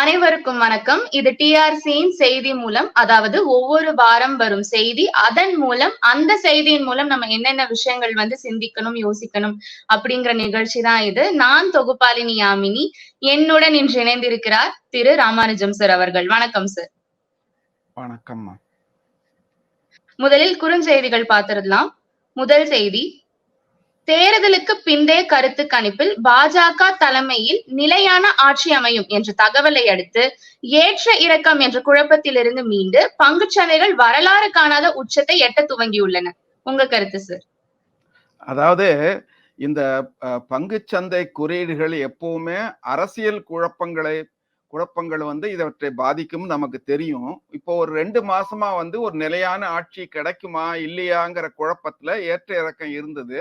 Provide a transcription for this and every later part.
அனைவருக்கும் வணக்கம். இது டிஆர்சியின் செய்தி மூலம் அதாவது ஒவ்வொரு வாரம் வரும் செய்தி அதன் மூலம் அந்த செய்தியின் மூலம் நம்ம என்னென்ன விஷயங்கள் வந்து சிந்திக்கணும் யோசிக்கணும் அப்படிங்கிற நிகழ்ச்சி தான் இது. நான் தொகுப்பாளினி யாமினி. என்னுடன் இன்று இணைந்திருக்கிறார் திரு ராமானுஜம் சார் அவர்கள். வணக்கம் சார் வணக்கம்மா. முதலில் குறுஞ்செய்திகள் பார்த்திடலாம். முதல் செய்தி தேர்தலுக்கு பிந்தைய கருத்து கணிப்பில் பாஜக தலைமையில் நிலையான ஆட்சி அமையும் என்ற தகவலை அடுத்து ஏற்ற இறக்கம் என்ற குழப்பத்திலிருந்து மீண்டு பங்குச்சந்தைகள் வரலாறு காணாத உச்சத்தை எட்ட துவங்கியுள்ளன. உங்க கருத்து சார் அதாவது இந்த அஹ், பங்குச்சந்தை குறியீடுகள் எப்பவுமே அரசியல் குழப்பங்களை குழப்பங்கள் வந்து இதவற்றை பாதிக்கும் நமக்கு தெரியும். இப்போ ஒரு ரெண்டு மாசமா வந்து ஒரு நிலையான ஆட்சி கிடைக்குமா இல்லையாங்கிற குழப்பத்துல ஏற்ற இறக்கம் இருந்தது.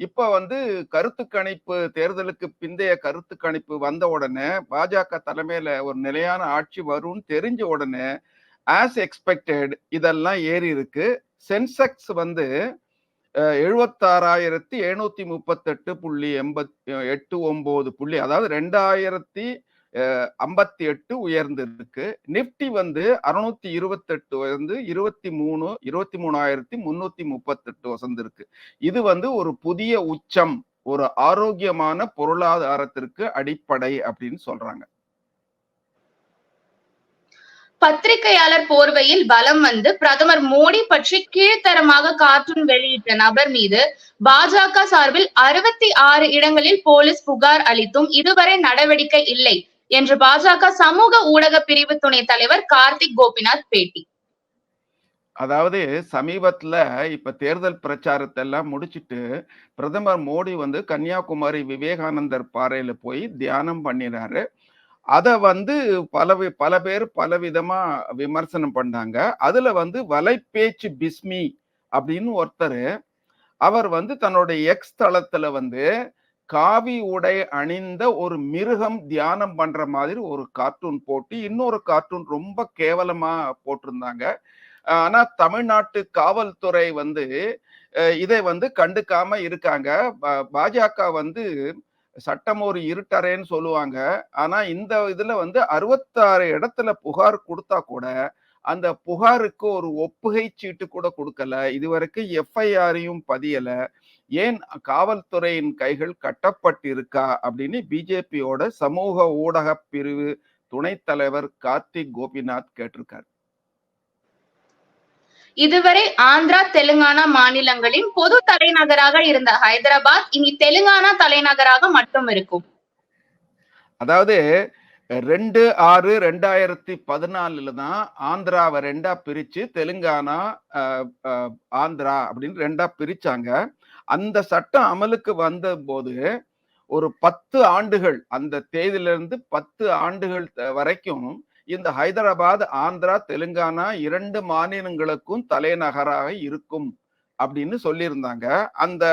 இப்ப வந்து கருத்து கணிப்பு தேர்தலுக்கு பிந்தைய கருத்து கணிப்பு வந்த உடனே பாஜக தலைமையில ஒரு நிலையான ஆட்சி வரும்னு தெரிஞ்ச உடனே ஆஸ் எக்ஸ்பெக்டட் இதெல்லாம் ஏறி இருக்கு. சென்செக்ஸ் வந்து எழுபத்தாறாயிரத்தி எழுநூத்தி முப்பத்தெட்டு புள்ளி எண்பத் எட்டு ஒன்பது புள்ளி அதாவது ரெண்டாயிரத்தி ஐம்பத்தி எட்டு உயர்ந்திருக்கு. நிப்டி வந்து அறுநூத்தி இருபத்தெட்டு உயர்ந்து இருபத்தி மூணு இருபத்தி மூணாயிரத்தி முன்னூத்தி முப்பத்தெட்டு வசந்திருக்கு. இது வந்து ஒரு புதிய உச்சம் ஒரு ஆரோக்கியமான பொருளாதாரத்திற்கு அடிப்படை அப்படின்னு சொல்றாங்க. பத்திரிகையாளர் போர்வையில் பலம் வந்து பிரதமர் மோடி பற்றி கீழ்த்தரமாக கார்ட்டூன் வெளியிட்ட நபர் மீது பாஜக சார்பில் அறுபத்தி ஆறு இடங்களில் போலீஸ் புகார் அளித்தும் இதுவரை நடவடிக்கை இல்லை. என்று பாஜக சமூக ஊடக பிரிவு துணைத் தலைவர் கார்த்திக் கோபிநாத் பேட்டி. அதாவது சமீபத்துல இப்ப தேர்தல் பிரச்சாரத்தை எல்லாம் முடிச்சிட்டு பிரதமர் மோடி வந்து கன்னியாகுமரி விவேகானந்தர் பாறையில போய் தியானம் பண்ணினாரு. அதை வந்து பல வி- பல பேர் பலவிதமா விமர்சனம் பண்ணாங்க. அதுல வந்து வலைப்பேச்சு பிஸ்மி அப்படின்னு ஒருத்தர் அவர் வந்து தன்னுடைய எக்ஸ் தளத்துல வந்து காவி உடை அணிந்த ஒரு மிருகம் தியானம் பண்ற மாதிரி ஒரு கார்ட்டூன் போட்டு இன்னொரு கார்ட்டூன் ரொம்ப கேவலமா போட்டிருந்தாங்க. ஆனா தமிழ்நாட்டு காவல்துறை வந்து இதை வந்து கண்டுக்காம இருக்காங்க. பாஜக வந்து சட்டம் ஒரு இருட்டறைன்னு சொல்லுவாங்க. ஆனா இந்த இதுல வந்து அறுபத்தாறு இடத்துல புகார் கொடுத்தா கூட அந்த புகாருக்கு ஒரு ஒப்புகை சீட்டு கூட கொடுக்கல. இதுவரைக்கும் எஃப்ஐஆரையும் பதியலை. ஏன் காவல்துறையின் கைகள் கட்டப்பட்டிருக்கா அப்படின்னு பிஜேபியோட சமூக ஊடக பிரிவு துணைத் தலைவர் கார்த்திக் கோபிநாத் கேட்டிருக்காரு. இதுவரை ஆந்திரா தெலுங்கானா மாநிலங்களின் பொது தலைநகராக இருந்த ஹைதராபாத் இனி தெலுங்கானா தலைநகராக மட்டும் இருக்கும். அதாவது ரெண்டு ஆறு ரெண்டாயிரத்தி பதினாலுல தான் ஆந்திராவை ரெண்டா பிரிச்சு தெலுங்கானா ஆந்திரா அப்படின்னு ரெண்டா பிரிச்சாங்க. அந்த சட்டம் அமலுக்கு வந்த போது ஒரு பத்து ஆண்டுகள் அந்த தேதியிலிருந்து பத்து ஆண்டுகள் வரைக்கும் இந்த ஹைதராபாத் ஆந்திரா தெலுங்கானா இரண்டு மாநிலங்களுக்கும் தலைநகராக இருக்கும் அப்படின்னு சொல்லியிருந்தாங்க. அந்த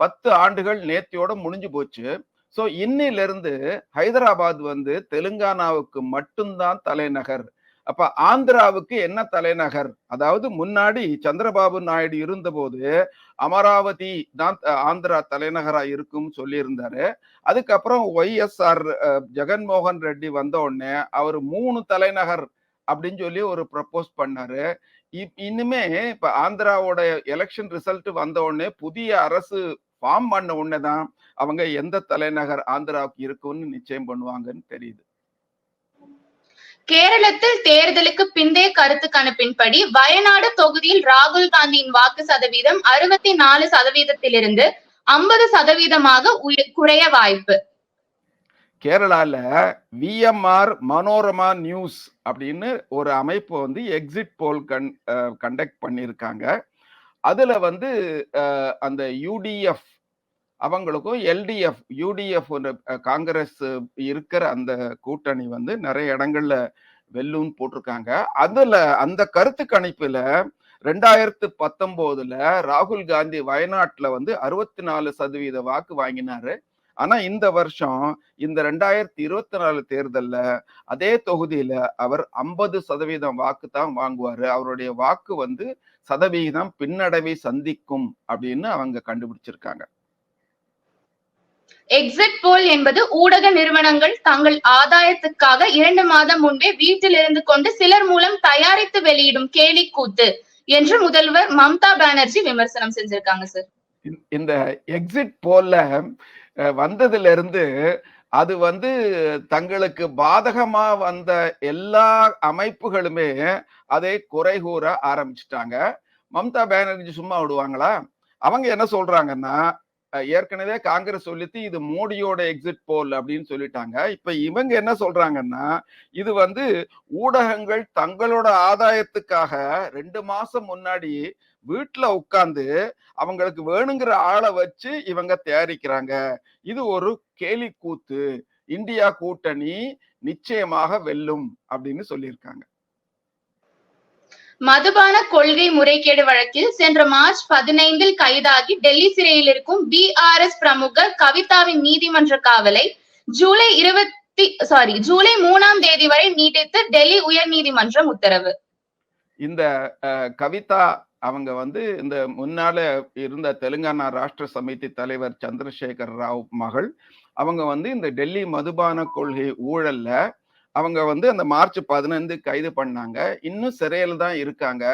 பத்து ஆண்டுகள் நேத்தியோட முடிஞ்சு போச்சு. ஸோ இன்னிலிருந்து ஹைதராபாத் வந்து தெலுங்கானாவுக்கு மட்டும்தான் தலைநகர். அப்ப ஆந்திராவுக்கு என்ன தலைநகர்? அதாவது முன்னாடி சந்திரபாபு நாயுடு இருந்தபோது அமராவதி தான் ஆந்திரா தலைநகரா இருக்கும் சொல்லியிருந்தாரு. அதுக்கப்புறம் ஒய்எஸ்ஆர் ஜெகன்மோகன் ரெட்டி வந்த உடனே அவர் மூணு தலைநகர் அப்படின்னு சொல்லி ஒரு ப்ரப்போஸ் பண்ணாரு. இப்- இனிமே இப்ப ஆந்திராவோட எலெக்ஷன் ரிசல்ட் வந்த உடனே புதிய அரசு ஃபார்ம் பண்ண உடனே தான் அவங்க எந்த தலைநகர் ஆந்திராவுக்கு இருக்கும்னு நிச்சயம் பண்ணுவாங்கன்னு தெரியுது. கேரளத்தில் தேர்தலுக்கு பிந்தைய கருத்து கணிப்பின்படி வயநாடு தொகுதியில் ராகுல் காந்தியின் வாக்கு சதவீதம் அறுபத்தி நாலு சதவீதத்திலிருந்து ஐம்பது சதவீதமாக குறைய வாய்ப்பு. கேரளால விஎம்ஆர் மனோரமா நியூஸ் அப்படின்னு ஒரு அமைப்பு வந்து எக்ஸிட் போல் கன் கண்டக்ட் பண்ணியிருக்காங்க. அதுல வந்து அந்த யூடிஎஃப் அவங்களுக்கும் எல்டிஎஃப் யூடிஎஃப் காங்கிரஸ் இருக்கிற அந்த கூட்டணி வந்து நிறைய இடங்கள்ல வெல்லுன்னு போட்டிருக்காங்க. அதுல அந்த கருத்து கணிப்புல ரெண்டாயிரத்து பத்தொன்பதுல ராகுல் காந்தி வயநாட்டுல வந்து அறுபத்தி நாலு சதவீத வாக்கு வாங்கினாரு. ஆனா இந்த வருஷம் இந்த ரெண்டாயிரத்தி இருபத்தி நாலு தேர்தல்ல அதே தொகுதியில அவர் ஐம்பது சதவீதம் வாக்கு தான் வாங்குவாரு. அவருடைய வாக்கு வந்து சதவிகிதம் பின்னடைவை சந்திக்கும் அப்படின்னு அவங்க கண்டுபிடிச்சிருக்காங்க. எக்ஸிட் போல் என்பது ஊடக நிறுவனங்கள் தங்கள் ஆதாயத்துக்காக இரண்டு மாதம் முன்பே வீட்டில் இருந்து கொண்டு சிலர் மூலம் தயாரித்து வெளியிடும் கேலி கூத்து என்று முதல்வர் மம்தா பானர்ஜி விமர்சனம் செஞ்சிருக்காங்க சார் இந்த- எக்ஸிட் போல்ல வந்ததுல இருந்து அது வந்து தங்களுக்கு பாதகமா வந்த எல்லா அமைப்புகளுமே அதை குறை கூற ஆரம்பிச்சிட்டாங்க. மம்தா பானர்ஜி சும்மா விடுவாங்களா? அவங்க என்ன சொல்றாங்கன்னா ஏற்கனவே காங்கிரஸ் சொல்லிட்டு இது மோடியோட எக்ஸிட் போல் அப்படின்னு சொல்லிட்டாங்க. இப்ப இவங்க என்ன சொல்றாங்கன்னா இது வந்து ஊடகங்கள் தங்களோட ஆதாயத்துக்காக ரெண்டு மாசம் முன்னாடி வீட்டுல உட்காந்து அவங்களுக்கு வேணுங்கிற ஆளை வச்சு இவங்க தயாரிக்கிறாங்க. இது ஒரு கேலி கூத்து. இந்தியா கூட்டணி நிச்சயமாக வெல்லும் அப்படின்னு சொல்லியிருக்காங்க. மதுபான கொள்கை முறைகேடு வழக்கில் சென்ற மார்ச் பதினைந்தில் கைதாகி டெல்லி சிறையில் இருக்கும் பிஆர்எஸ் பிரமுகர் கவிதாவின் நீதிமன்ற காவலை ஜூலை இருபத்தி சாரி ஜூலை மூணாம் தேதி வரை நீட்டித்து டெல்லி உயர் நீதிமன்றம் உத்தரவு. இந்த கவிதா அவங்க வந்து இந்த முன்னால இருந்த தெலுங்கானா ராஷ்டிர சமிதி தலைவர் சந்திரசேகர் ராவ் மகள். அவங்க வந்து இந்த டெல்லி மதுபான கொள்கை ஊழல்ல அவங்க வந்து அந்த மார்ச் பதினைந்து கைது பண்ணாங்க. இன்னும் சிறையில தான் இருக்காங்க.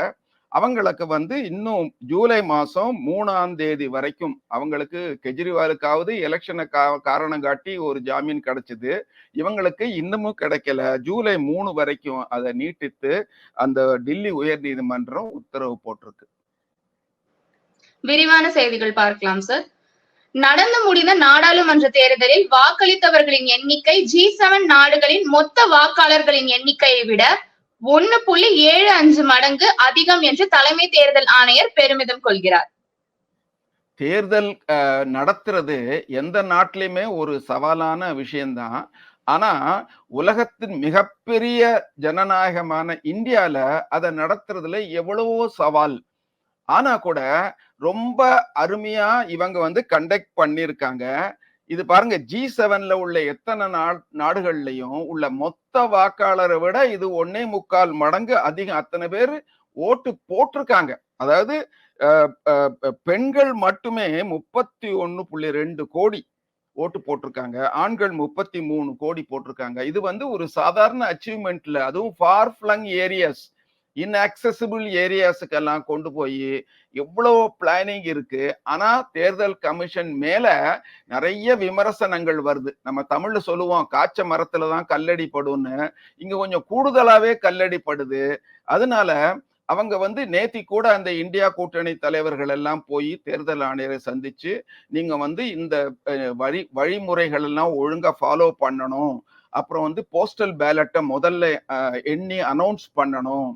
அவங்களுக்கு வந்து இன்னும் ஜூலை மாசம் மூணாம் தேதி வரைக்கும் அவங்களுக்கு கெஜ்ரிவாலுக்காவது எலெக்ஷனை கா காரணம் காட்டி ஒரு ஜாமீன் கிடைச்சது. இவங்களுக்கு இன்னமும் கிடைக்கல. ஜூலை மூணு வரைக்கும் அதை நீட்டித்து அந்த டில்லி உயர் நீதிமன்றம் உத்தரவு போட்டிருக்கு. விரிவான செய்திகள் பார்க்கலாம் சார். நடந்து முடிந்த நாடாளுமன்ற தேர்தலில் வாக்களித்தவர்களின் எண்ணிக்கை ஜி செவன் நாடுகளின் மொத்த வாக்காளர்களின் எண்ணிக்கையை விட ஒன்னு புள்ளி ஏழு அஞ்சு மடங்கு அதிகம் என்று தலைமை தேர்தல் ஆணையர் பெருமிதம் கொள்கிறார். தேர்தல் நடத்துறது எந்த நாட்டிலையுமே ஒரு சவாலான விஷயம்தான். ஆனா உலகத்தின் மிகப்பெரிய ஜனநாயகமான இந்தியால அதை நடத்துறதுல எவ்வளவோ சவால். ஆனா கூட ரொம்ப அருமையா இவங்க வந்து கண்டக்ட் பண்ணியிருக்காங்க இது பாருங்க ஜி செவன்ல உள்ள எத்தனை நா- நாடுகள்லையும் உள்ள மொத்த வாக்காளரை விட இது ஒன்னே முக்கால் மடங்கு அதிகம். அத்தனை பேர் ஓட்டு போட்டிருக்காங்க. அதாவது பெண்கள் மட்டுமே முப்பத்தி ஒன்னு புள்ளி ரெண்டு கோடி ஓட்டு போட்டிருக்காங்க. ஆண்கள் முப்பத்தி மூணு கோடி போட்டிருக்காங்க. இது வந்து ஒரு சாதாரண அச்சீவ்மெண்ட்ல அதுவும் ஃபார் ஃபிளங் ஏரியாஸ் இன்அக்சசிபிள் ஏரியாஸுக்கெல்லாம் கொண்டு போய் எவ்வளோ பிளானிங் இருக்கு. ஆனா தேர்தல் கமிஷன் மேல நிறைய விமர்சனங்கள் வருது. நம்ம தமிழ்ல சொல்லுவோம் காய்ச்ச மரத்துல தான் கல்லடி படும்னு. இங்க கொஞ்சம் கூடுதலாவே கல்லடி படுது. அதனால அவங்க வந்து நேத்தி கூட அந்த இந்தியா கூட்டணி தலைவர்கள் எல்லாம் போய் தேர்தல் ஆணையரை சந்திச்சு நீங்க வந்து இந்த வழி வழிமுறைகள் எல்லாம் ஒழுங்கா ஃபாலோ பண்ணணும். அப்புறம் வந்து போஸ்டல் பேலட்டை முதல்ல எண்ணி அனௌன்ஸ் பண்ணணும்.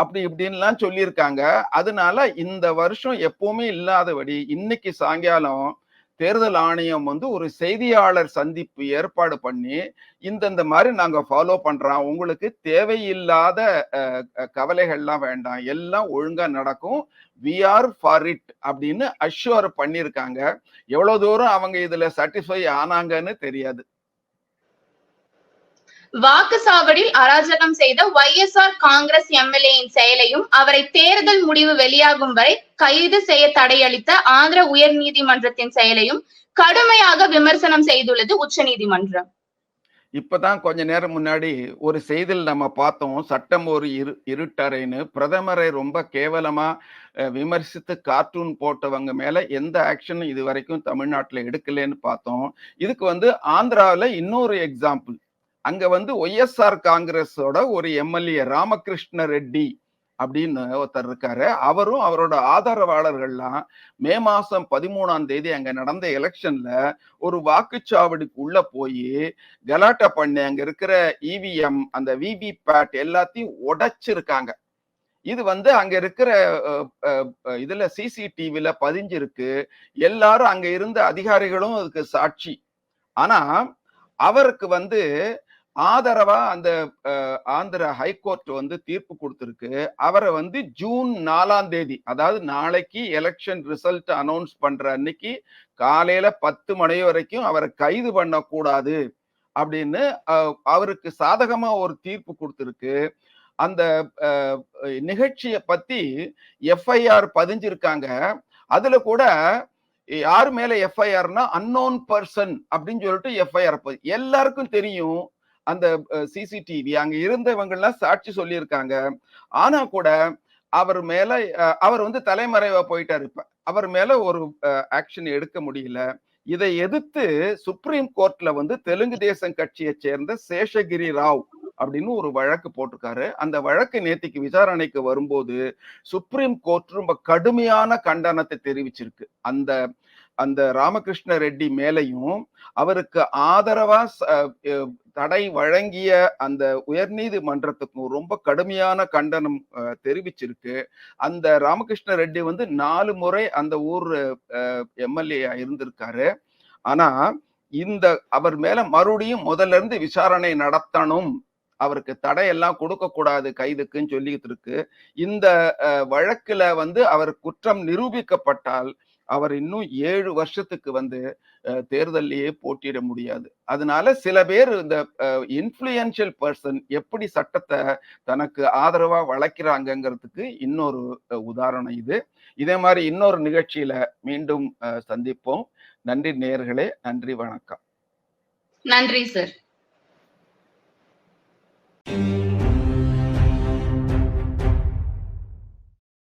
அப்படி இப்படின்லாம் சொல்லியிருக்காங்க. அதனால இந்த வருஷம் எப்பவுமே இல்லாதபடி இன்னைக்கு சாயங்காலம் தேர்தல் ஆணையம் வந்து ஒரு செய்தியாளர் சந்திப்பு ஏற்பாடு பண்ணி இந்தந்த மாதிரி நாங்கள் ஃபாலோ பண்ணுறோம் உங்களுக்கு தேவையில்லாத கவலைகள்லாம் வேண்டாம். எல்லாம் ஒழுங்காக நடக்கும். வி ஆர் ஃபார் இட் அப்படின்னு அஷ்யூர் பண்ணியிருக்காங்க. எவ்வளோ தூரம் அவங்க இதில் சாட்டிஸ்ஃபை ஆனாங்கன்னு தெரியாது. வாக்குச்சாவடியில் அராஜகம் செய்த ஒய்எஸ்ஆர் காங்கிரஸ் எம்எல்ஏயின் செயலையும் அவரை தேர்தல் முடிவு வெளியாகும் வரை கைது செய்ய தடையளித்த ஆந்திர உயர் நீதிமன்றத்தின் செயலையும் கடுமையாக விமர்சனம் செய்துள்ளது உச்ச நீதிமன்றம். இப்பதான் கொஞ்ச நேரம் முன்னாடி ஒரு செய்தியில் நம்ம பார்த்தோம் சட்டம் ஒரு இரு இருட்டறைன்னு. பிரதமரை ரொம்ப கேவலமா விமர்சித்து கார்ட்டூன் போட்டவங்க மேல எந்த ஆக்ஷனும் இது வரைக்கும் தமிழ்நாட்டுல எடுக்கலன்னு பார்த்தோம். இதுக்கு வந்து ஆந்திராவில் இன்னொரு எக்ஸாம்பிள். அங்க வந்து ஒய்எஸ்ஆர் காங்கிரஸோட ஒரு எம்எல்ஏ ராமகிருஷ்ண ரெட்டி அப்படின்னு ஒருத்தர் இருக்காரு. அவரும் அவரோட ஆதரவாளர்கள்லாம் மே மாசம் பதிமூணாம் தேதி அங்க நடந்த எலெக்ஷன்ல ஒரு வாக்குச்சாவடிக்கு உள்ள போய் கலாட்டா பண்ணி அங்க இருக்கிற இவிஎம் அந்த விவி பேட் எல்லாத்தையும் உடைச்சிருக்காங்க. இது வந்து அங்க இருக்கிற இதுல சிசிடிவில பதிஞ்சிருக்கு. எல்லாரும் அங்க இருந்த அதிகாரிகளும் அதுக்கு சாட்சி. ஆனா அவருக்கு வந்து ஆதரவா அந்த ஆந்திர ஹைகோர்ட் வந்து தீர்ப்பு கொடுத்திருக்கு. அவரை வந்து ஜூன் நாலாம் தேதி அதாவது நாளைக்கு எலெக்ஷன் ரிசல்ட் அனௌன்ஸ் பண்ற அன்னைக்கு காலையில பத்து மணி வரைக்கும் அவரை கைது பண்ணக்கூடாது அப்படின்னு அவருக்கு சாதகமா ஒரு தீர்ப்பு கொடுத்திருக்கு. அந்த நிகழ்ச்சியை பத்தி எஃப்ஐஆர் பதிஞ்சிருக்காங்க. அதுல கூட யார் மேல எஃப்ஐஆர்னா அன்னோன் பர்சன் அப்படின்னு சொல்லிட்டு எஃப்ஐஆர் எல்லாருக்கும் தெரியும் அந்த சிசிடிவி அங்க இருந்தவங்க எல்லாம் சாட்சி சொல்லியிருக்காங்க. ஆனா கூட அவர் மேல அஹ், அவர் வந்து தலைமறைவா போயிட்டாரு இப்ப. அவர் மேல ஒரு ஆக்ஷன் எடுக்க முடியல. இதை எதிர்த்து சுப்ரீம் கோர்ட்ல வந்து தெலுங்கு தேசம் கட்சியை சேர்ந்த சேஷகிரி ராவ் அப்படின்னு ஒரு வழக்கு போட்டிருக்காரு. அந்த வழக்கு நேத்திக்கு விசாரணைக்கு வரும்போது சுப்ரீம் கோர்ட் ரொம்ப கடுமையான கண்டனத்தை தெரிவிச்சிருக்கு. அந்த அந்த ராமகிருஷ்ண ரெட்டி மேலையும் அவருக்கு ஆதரவா தடை வழங்கிய அந்த உயர்நீதிமன்றத்துக்கும் ரொம்ப கடுமையான கண்டனம் தெரிவிச்சிருக்கு. அந்த ராமகிருஷ்ண ரெட்டி வந்து நாலு முறை அந்த ஊர் எம்எல்ஏ இருந்திருக்காரு. ஆனா இந்த அவர் மேல மறுபடியும் முதல்ல இருந்து விசாரணை நடத்தணும். அவருக்கு தடையெல்லாம் கொடுக்க கூடாது கைதுக்குன்னு சொல்லிட்டு இருக்கு. இந்த வழக்குல வந்து அவர் குற்றம் நிரூபிக்கப்பட்டால் அவர் இன்னும் ஏழு வருஷத்துக்கு வந்து தேர்தலையே போட்டியிட முடியாது. அதனால சில பேர் இந்த இன்ஃப்ளூயன்ஷியல் பர்சன் எப்படி சட்டத்தை தனக்கு ஆதரவா வளர்க்கிறாங்கிறதுக்கு இன்னொரு உதாரணம் இது. இதே மாதிரி இன்னொரு நிகழ்ச்சியில மீண்டும் சந்திப்போம். நன்றி நேர்களே நன்றி வணக்கம். நன்றி சார்